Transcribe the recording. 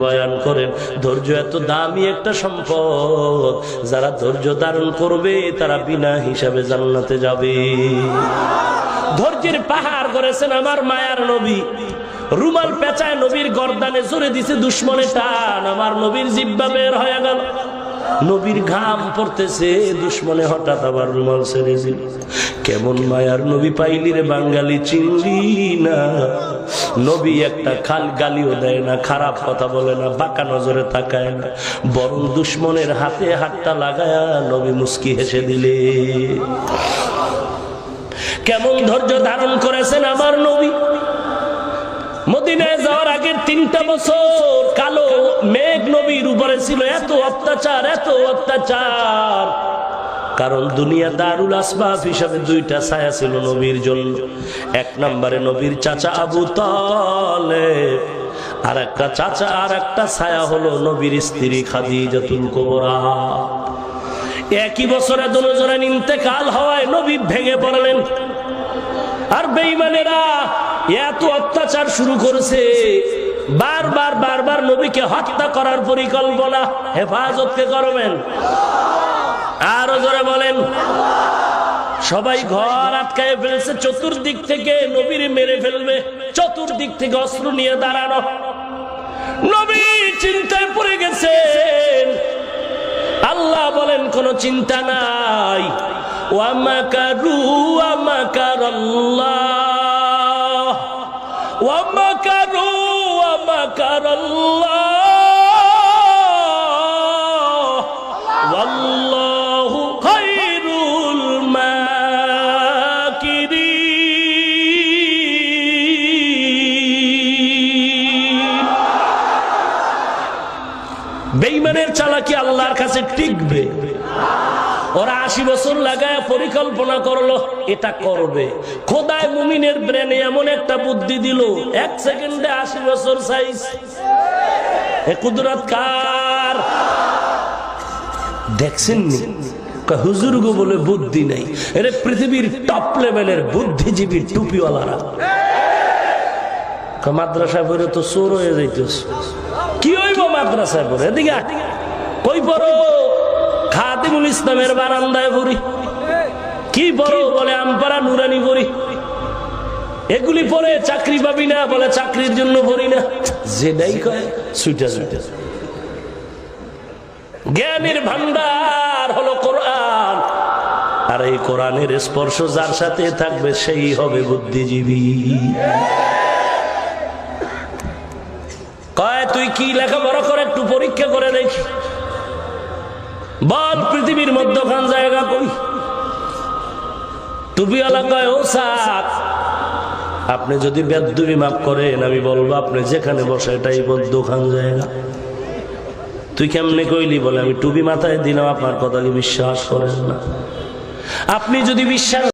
বয়ান করেন ধৈর্য এত দামি একটা সম্পদ, যারা ধৈর্য ধারণ করবে, তারা বিনা হিসাবে জান্নাতে যাবে। ধৈর্যের পাহাড় করেছেন আমার মায়ার নবী। রুমাল পেঁচায় নবীর গর্দানে জোরে দিছে দুশ্মনে টান, আমার নবীর জিব্বা বের হয়ে গেল। নবীর ঘাম পড়তেছে, দুশ্মনে হঠাৎ আবার রুমাল ছেড়ে দিল। কেমন মায়ার নবী পাইলি রে বাঙালি চিনলি না? নবী একটা খাল গালিও দেয় না, খারাপ কথা বলে না, বাঁকা নজরে তাকায় না। বরং দুশ্মনের হাতে হাতটা লাগায়া নবী মুস্কি হেসে দিলে। কেমন ধৈর্য ধারণ করেছেন আমার নবী? মদিনায় যাওয়ার আগের তিনটা বছর কালো মেঘ নবীর উপরে ছিল, এত অত্যাচার এত অত্যাচার। কারণ দুনিয়া দারুল আসবাব হিসাবে দুইটা ছায়া ছিল নবীর জন্য। এক নম্বরে নবীর চাচা আবু তলে আর একটা চাচা আর একটা ছায়া হলো নবীর স্ত্রী খাদি খাদিজাতুল কোবরা। একই বছরে দুজনের ইন্তেকাল হওয়ায় নবী ভেঙে পড়লেন। আর বেইমানেরা এত অত্যাচার শুরু করেছে, বারবার বারবার নবীকে হত্যা করার পরিকল্পনা। হেফাজতকে করবেন। আরও জোরে বলেন। সবাই ঘর আটকায় ফেলছে, চতুর্দিক থেকে নবীর মেরে ফেলবে, চতুর্দিক থেকে অস্ত্র নিয়ে দাঁড়ানো। নবী চিন্তায় পড়ে গেছেন। আল্লাহ বলেন, কোনো চিন্তা নাই। ওয়ামাকারু ওয়ামাকার আল্লাহ ওয়ামাকার আল্লাহ বেইমানের চালাকি আল্লাহর কাছে টিকবে। ওরা আশি বছর লাগায় পরিকল্পনা করল, এটা করবে। খোদায় মুমিনের ব্রেনে এমন একটা বুদ্ধি দিল, এক সেকেন্ডে আশি বছর সাইজ কুদরত কার? দেখছেন নি হুজুর গো বলে বুদ্ধি নাই। পৃথিবীর টপ লেভেলের বুদ্ধিজীবী টুপিওয়ালারা। মাদ্রাসায় তো চোর হয়ে যাইতেছ। কি হইব মাদ্রাসায় পড়ে? এদিকে কই পড়ো? খাদিমুল ইসলামের বারান্দায় পড়ি। কি পড়ো? বলে আমপারা নুরানি পড়ি। এগুলি পরে চাকরি পাবি না, বলে, চাকরির জন্য পড়ি না। যেটাই কয়, সুইটা সুইটা। জ্ঞানের ভান্ডার হলো কোরআন। আর এই কোরআনের স্পর্শ যার সাথে থাকবে, সেই হবে বুদ্ধিজীবী। কয়, তুই কি লেখাপড়া করে একটু পরীক্ষা করে দেখি? বল পৃথিবীর মধ্যখান জায়গা কই? টুপিওয়ালা কয়, ও সাত আপনি যদি বেদুবি মাপ করেন, আমি বলব আপনি যেখানে বসে এটাই দোকান জায়গা। তুই কেমনে কইলি বলে, আমি টুপি মাথায় দিলাম, আপনার কথা কি বিশ্বাস করেন না? আপনি যদি বিশ্বাস